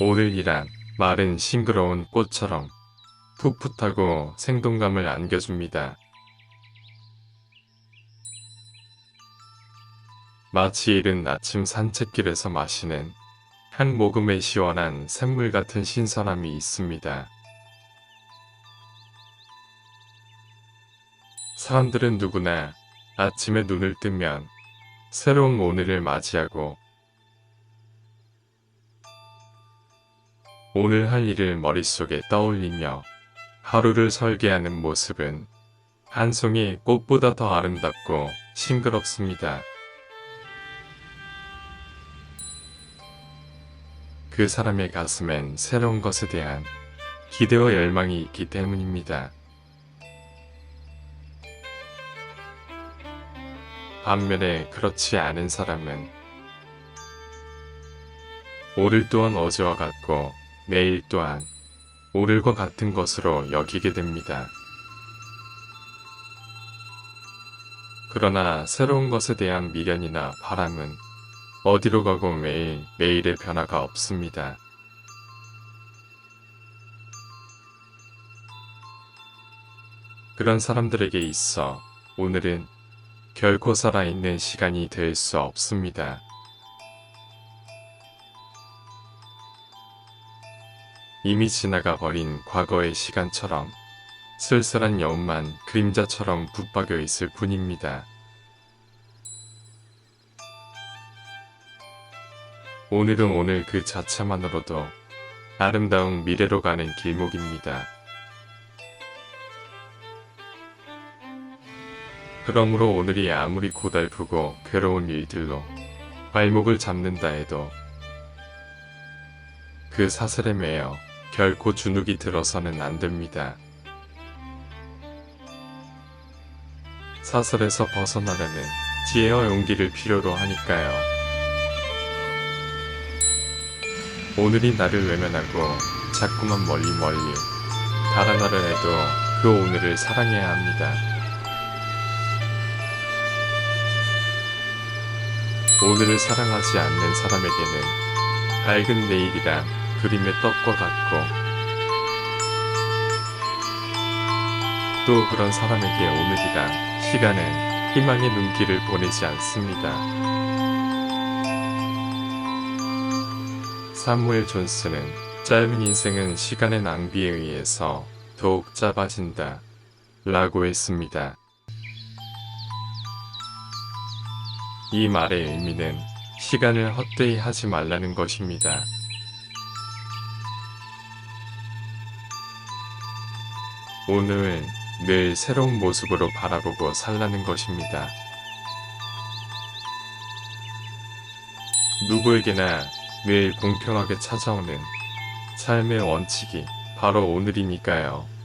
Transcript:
오늘이란 말은 싱그러운 꽃처럼 풋풋하고 생동감을 안겨줍니다. 마치 이른 아침 산책길에서 마시는 한 모금의 시원한 샘물 같은 신선함이 있습니다. 사람들은 누구나 아침에 눈을 뜨면 새로운 오늘을 맞이하고 오늘 할 일을 머릿속에 떠올리며 하루를 설계하는 모습은 한 송이 꽃보다 더 아름답고 싱그럽습니다. 그 사람의 가슴엔 새로운 것에 대한 기대와 열망이 있기 때문입니다. 반면에 그렇지 않은 사람은 오늘 또한 어제와 같고 내일 또한 오늘과 같은 것으로 여기게 됩니다. 그러나 새로운 것에 대한 미련이나 바람은 어디로 가고 매일 매일의 변화가 없습니다. 그런 사람들에게 있어 오늘은 결코 살아있는 시간이 될 수 없습니다. 이미 지나가 버린 과거의 시간처럼 쓸쓸한 여운만 그림자처럼 붙박여 있을 뿐입니다. 오늘은 오늘 그 자체만으로도 아름다운 미래로 가는 길목입니다. 그러므로 오늘이 아무리 고달프고 괴로운 일들로 발목을 잡는다 해도 그 사슬에 매여 결코 주눅이 들어서는 안 됩니다. 사슬에서 벗어나려는 지혜와 용기를 필요로 하니까요. 오늘이 나를 외면하고 자꾸만 멀리 멀리 달아나려 해도 그 오늘을 사랑해야 합니다. 오늘을 사랑하지 않는 사람에게는 밝은 내일이란 그림의 떡과 같고 또 그런 사람에게 오늘이란 시간은 희망의 눈길을 보내지 않습니다. 사무엘 존스는 짧은 인생은 시간의 낭비에 의해서 더욱 짧아진다 라고 했습니다. 이 말의 의미는 시간을 헛되이 하지 말라는 것입니다. 오늘 늘 새로운 모습으로 바라보고 살라는 것입니다. 누구에게나 늘 공평하게 찾아오는 삶의 원칙이 바로 오늘이니까요.